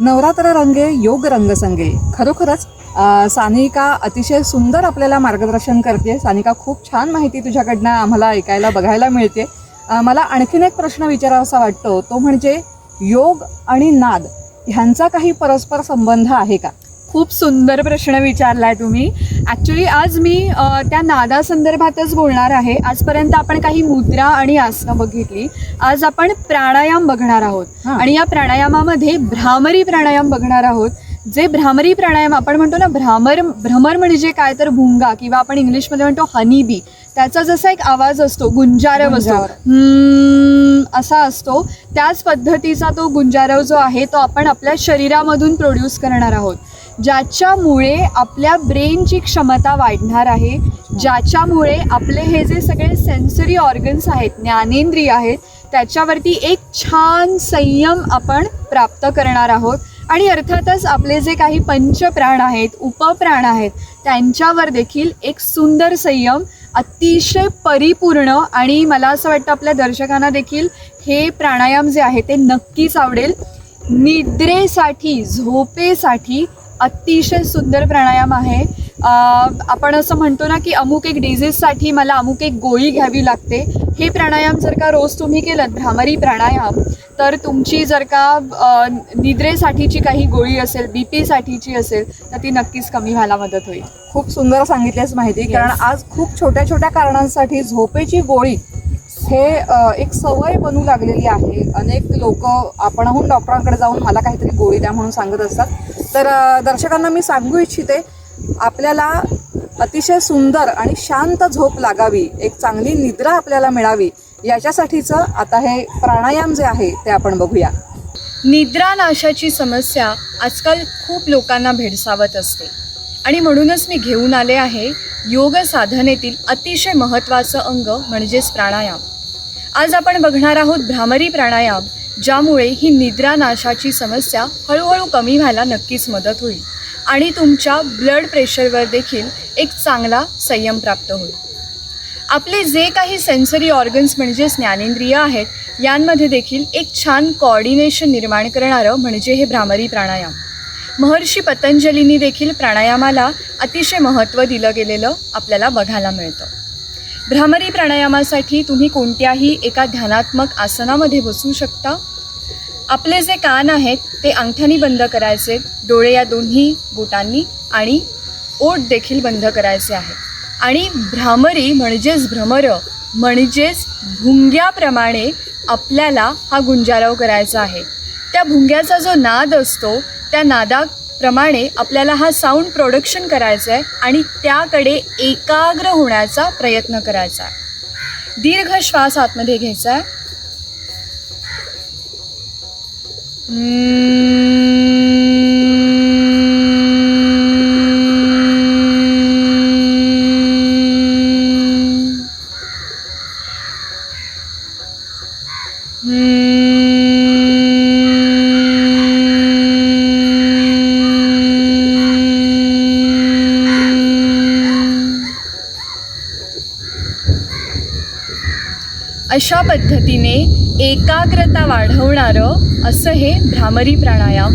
नवरात्र रंगे योग रंग संगे. खरोखरच सानिका अतिशय सुंदर आपल्याला मार्गदर्शन करते. सानिका खूप छान माहिती तुझ्याकडनं आम्हाला ऐकायला बघायला मिळते. मला आणखीन एक प्रश्न विचारावासा वाटतो. तो म्हणजे योग आणि नाद ह्यांचा काही परस्पर संबंध आहे का? खूप सुंदर प्रश्न विचारलाय तुम्ही. ॲक्च्युली आज मी त्या नादासंदर्भातच बोलणार आहे. आजपर्यंत आपण काही मुद्रा आणि आसनं बघितली. आज आपण प्राणायाम बघणार आहोत. आणि या प्राणायामामध्ये भ्रामरी प्राणायाम बघणार आहोत. जे भ्रामरी प्राणायाम आपण म्हणतो ना भ्रामर भ्रमर म्हणजे काय तर भुंगा किंवा आपण इंग्लिशमध्ये म्हणतो हनी बी त्याचा जसा एक आवाज असतो गुंजारव असतो. असा असतो. त्याच पद्धतीचा तो गुंजारव जो आहे तो आपण आपल्या शरीरामधून प्रोड्यूस करणार आहोत. ज्याच्यामुळे आपल्या ब्रेनची क्षमता वाढणार आहे ज्याच्यामुळे आपले हे जे सगळे सेन्सरी ऑर्गन्स आहेत ज्ञानेंद्रिय आहेत त्याच्यावरती एक छान संयम आपण प्राप्त करणार आहोत. आणि अर्थातच आपले जे काही पंचप्राण आहेत उपप्राण आहेत त्यांच्यावर देखील एक सुंदर संयम अतिशय परिपूर्ण आणि मला असं वाटतं आपल्या दर्शकांना देखील हे प्राणायाम जे आहे ते नक्कीच आवडेल. निद्रेसाठी झोपेसाठी अतिशय सुंदर प्राणायाम आहे. आपण असं म्हणतो ना की अमुक एक डिझीजसाठी मला अमुक एक गोळी घ्यावी लागते. हे प्राणायाम जर का रोज तुम्ही केलं भ्रामरी प्राणायाम तर तुमची जर का निद्रेसाठीची काही गोळी असेल बी पीसाठीची असेल तर ती नक्कीच कमी व्हायला मदत होईल. खूप सुंदर सांगितलीस माहिती. कारण आज खूप छोट्या छोट्या कारणांसाठी झोपेची गोळी हे एक सवय बनू लागलेली आहे. अनेक लोक आपणहून डॉक्टरांकडे जाऊन मला काहीतरी गोळी द्या म्हणून सांगत असतात. तर दर्शकांना मी सांगू इच्छिते आपल्याला अतिशय सुंदर आणि शांत झोप लागावी एक चांगली निद्रा आपल्याला मिळावी याच्यासाठीचं आता हे प्राणायाम जे आहे ते आपण बघूया. निद्रानाशाची समस्या आजकाल खूप लोकांना भेडसावत असते. आणि म्हणूनच मी घेऊन आले आहे योग साधनेतील अतिशय महत्त्वाचं अंग म्हणजेच प्राणायाम. आज आपण बघणार आहोत भ्रामरी प्राणायाम ज्यामुळे ही निद्रानाशाची समस्या हळूहळू कमी व्हायला नक्कीच मदत होईल आणि तुमच्या ब्लड प्रेशरवर देखील एक चांगला संयम प्राप्त होईल. आपले जे काही सेन्सरी ऑर्गन्स म्हणजे ज्ञानेंद्रिय आहेत यांमध्ये देखील एक छान कॉर्डिनेशन निर्माण करणारं म्हणजे हे भ्रामरी प्राणायाम. महर्षी पतंजलींनी देखील प्राणायामाला अतिशय महत्त्व दिलं गेलेलं आपल्याला बघायला मिळतं. भ्रामरी प्राणायामासाठी तुम्ही कोणत्याही एका ध्यानात्मक आसनामध्ये बसू शकता. आपले जे कान आहेत ते अंगठ्यानी बंद करायचे. डोळे या दोन्ही बोटांनी आणि ओठ देखील बंद करायचे आहे. आणि भ्रामरी म्हणजेच भ्रमर म्हणजेच भुंग्याप्रमाणे आपल्याला हा गुंजारव करायचा आहे. त्या भुंग्याचा जो नाद असतो त्या प्रमाणे आपल्याला हा साऊंड प्रोडक्शन करायचा आहे आणि त्याकडे एकाग्र होण्याचा प्रयत्न करायचा आहे. दीर्घ श्वास आतमध्ये घ्यायचा आहे. अशा पद्धतीने एकाग्रता वाढवणारं असं हे भ्रामरी प्राणायाम.